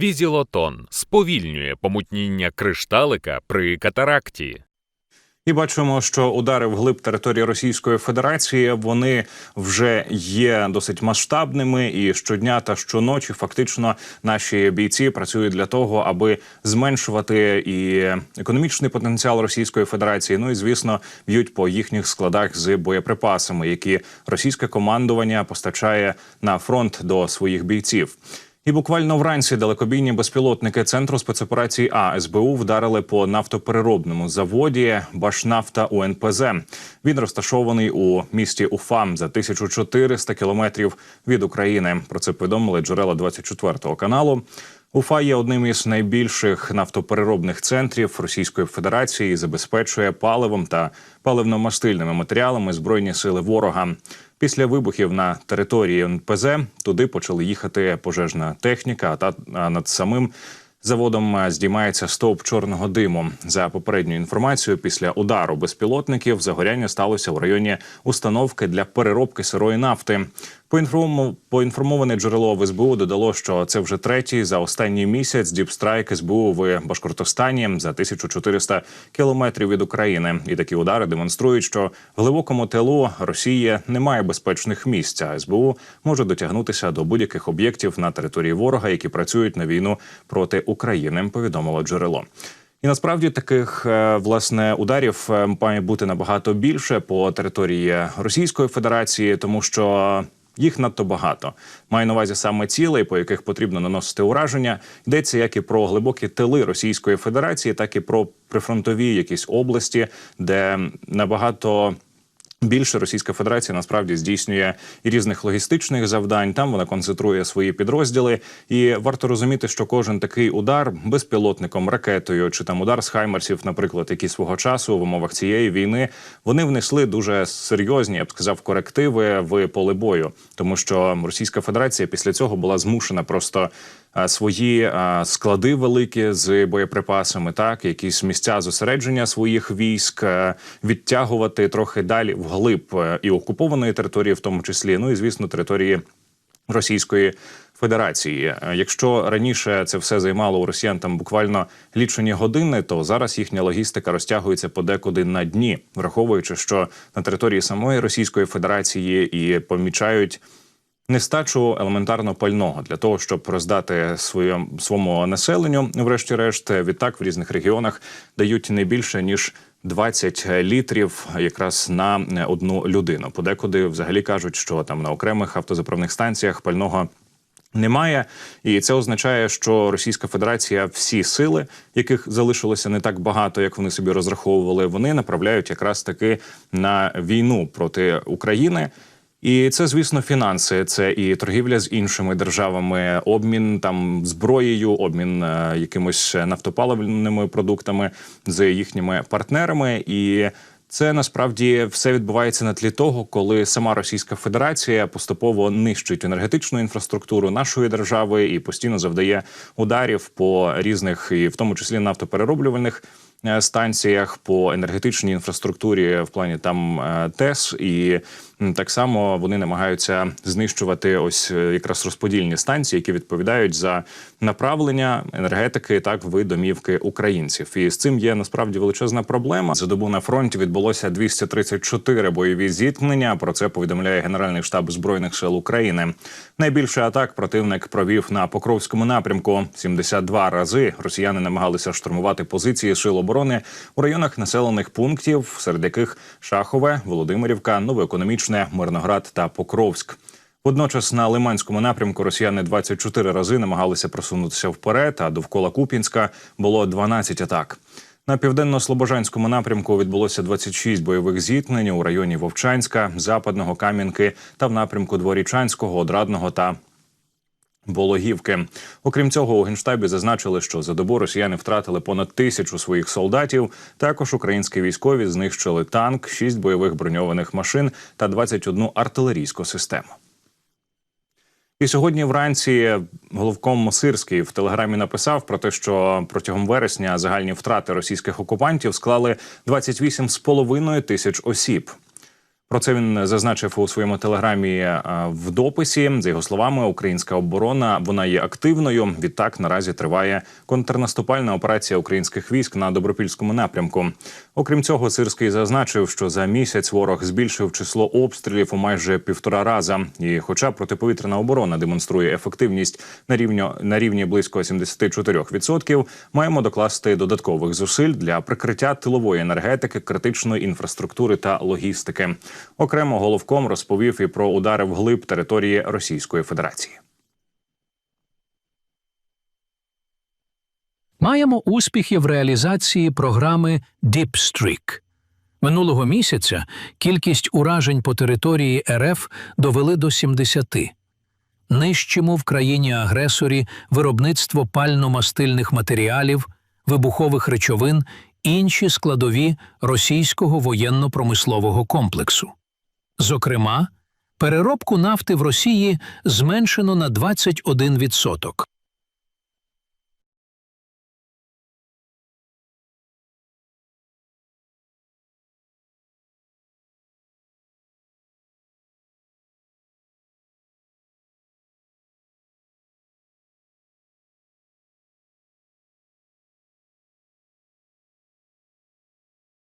Візілотон сповільнює помутніння кришталика при катаракті. І бачимо, що удари вглиб території Російської Федерації вони вже є досить масштабними. І щодня та щоночі фактично наші бійці працюють для того, аби зменшувати і економічний потенціал Російської Федерації. Ну і звісно, б'ють по їхніх складах з боєприпасами, які російське командування постачає на фронт до своїх бійців. І буквально вранці далекобійні безпілотники центру спецоперації А СБУ вдарили по нафтопереробному заводі Башнафта УНПЗ. Він розташований у місті Уфам за 1400 кілометрів від України. Про це повідомили джерела 24 каналу. Уфа є одним із найбільших нафтопереробних центрів Російської Федерації. і Забезпечує паливом та паливно-мастильними матеріалами збройні сили ворога. Після вибухів на території НПЗ туди почали їхати пожежна техніка. А над самим заводом е, здіймається стовп чорного диму. За попередньою інформацією, після удару безпілотників загоряння сталося в районі установки для переробки сирої нафти. Поінформоване джерело в СБУ додало, що це вже третій за останній місяць діпстрайк СБУ в Башкортостані за 1400 кілометрів від України. І такі удари демонструють, що в глибокому тилу Росії немає безпечних місць. А СБУ може дотягнутися до будь-яких об'єктів на території ворога, які працюють на війну проти України. Повідомило джерело. І насправді таких е, власне ударів е, має бути набагато більше по території Російської Федерації, тому що їх надто багато. Маю на увазі саме цілей, по яких потрібно наносити ураження. Йдеться як і про глибокі тили Російської Федерації, так і про прифронтові якісь області, де набагато. Більше Російська Федерація насправді здійснює і різних логістичних завдань. Там вона концентрує свої підрозділи. І варто розуміти, що кожен такий удар безпілотником, ракетою чи там удар з хаймерсів, наприклад, які свого часу в умовах цієї війни вони внесли дуже серйозні, я б сказав, корективи в поле бою, тому що Російська Федерація після цього була змушена просто свої склади великі з боєприпасами, так якісь місця зосередження своїх військ відтягувати трохи далі вглиб е, і окупованої території, в тому числі, ну і звісно, території Російської Федерації. Е, Якщо раніше це все займало у росіян там буквально лічені години, то зараз їхня логістика розтягується подекуди на дні, враховуючи, що на території самої Російської Федерації і помічають нестачу елементарно пального для того, щоб роздати своє, своєму населенню. Врешті-решт, відтак в різних регіонах дають не більше ніж 20 літрів якраз на одну людину. Подекуди взагалі кажуть, що там на окремих автозаправних станціях пального. Немає, і це означає, що Російська Федерація всі сили, яких залишилося не так багато, як вони собі розраховували, вони направляють якраз таки на війну проти України. І це, звісно, фінанси, це і торгівля з іншими державами, обмін там зброєю, обмін е, якимось нафтопаливними продуктами з їхніми партнерами. І це насправді все відбувається на тлі того, коли сама Російська Федерація поступово нищить енергетичну інфраструктуру нашої держави і постійно завдає ударів по різних, і в тому числі нафтоперероблювальних станціях по енергетичній інфраструктурі в плані там е, ТЕС, і так само вони намагаються знищувати ось е, якраз розподільні станції, які відповідають за направлення енергетики так в домівки українців. І з цим є насправді величезна проблема. За добу на фронті відбулося 234 бойові зіткнення. Про це повідомляє Генеральний штаб збройних сил України. Найбільше атак противник провів на Покровському напрямку. 72 рази росіяни намагалися штурмувати позиції сил оборони у районах населених пунктів, серед яких Шахове, Володимирівка, Новоекономічне, Мирноград та Покровськ. Водночас на Лиманському напрямку росіяни 24 рази намагалися просунутися вперед, а довкола Куп'янська було 12 атак. На південно-слобожанському напрямку відбулося 26 бойових зіткнень у районі Вовчанська, Западного Кам'янки та в напрямку Дворічанського, Одрадного та Вологівки. Окрім цього, у генштабі зазначили, що за добу росіяни втратили понад тисячу своїх солдатів. Також українські військові знищили танк, 6 бойових броньованих машин та 21 артилерійську систему. І сьогодні вранці головком Сирський в телеграмі написав про те, що протягом вересня загальні втрати російських окупантів склали 28,5 тисяч осіб. Про це він зазначив у своєму телеграмі е, в дописі. За його словами, українська оборона вона є активною. Відтак наразі триває контрнаступальна операція українських військ на добропільському напрямку. Окрім цього, Сирський зазначив, що за місяць ворог збільшив число обстрілів у майже півтора раза. І, хоча протиповітряна оборона демонструє ефективність на рівні на рівні близько 74%, маємо докласти додаткових зусиль для прикриття тилової енергетики, критичної інфраструктури та логістики. Окремо головком розповів і про удари вглиб території Російської Федерації. Маємо успіхи в реалізації програми Streak. Минулого місяця кількість уражень по території РФ довели до 70. Нищимо в країні-агресорі виробництво пально-мастильних матеріалів, вибухових речовин, інші складові російського воєнно-промислового комплексу. Зокрема, переробку нафти в Росії зменшено на 21%.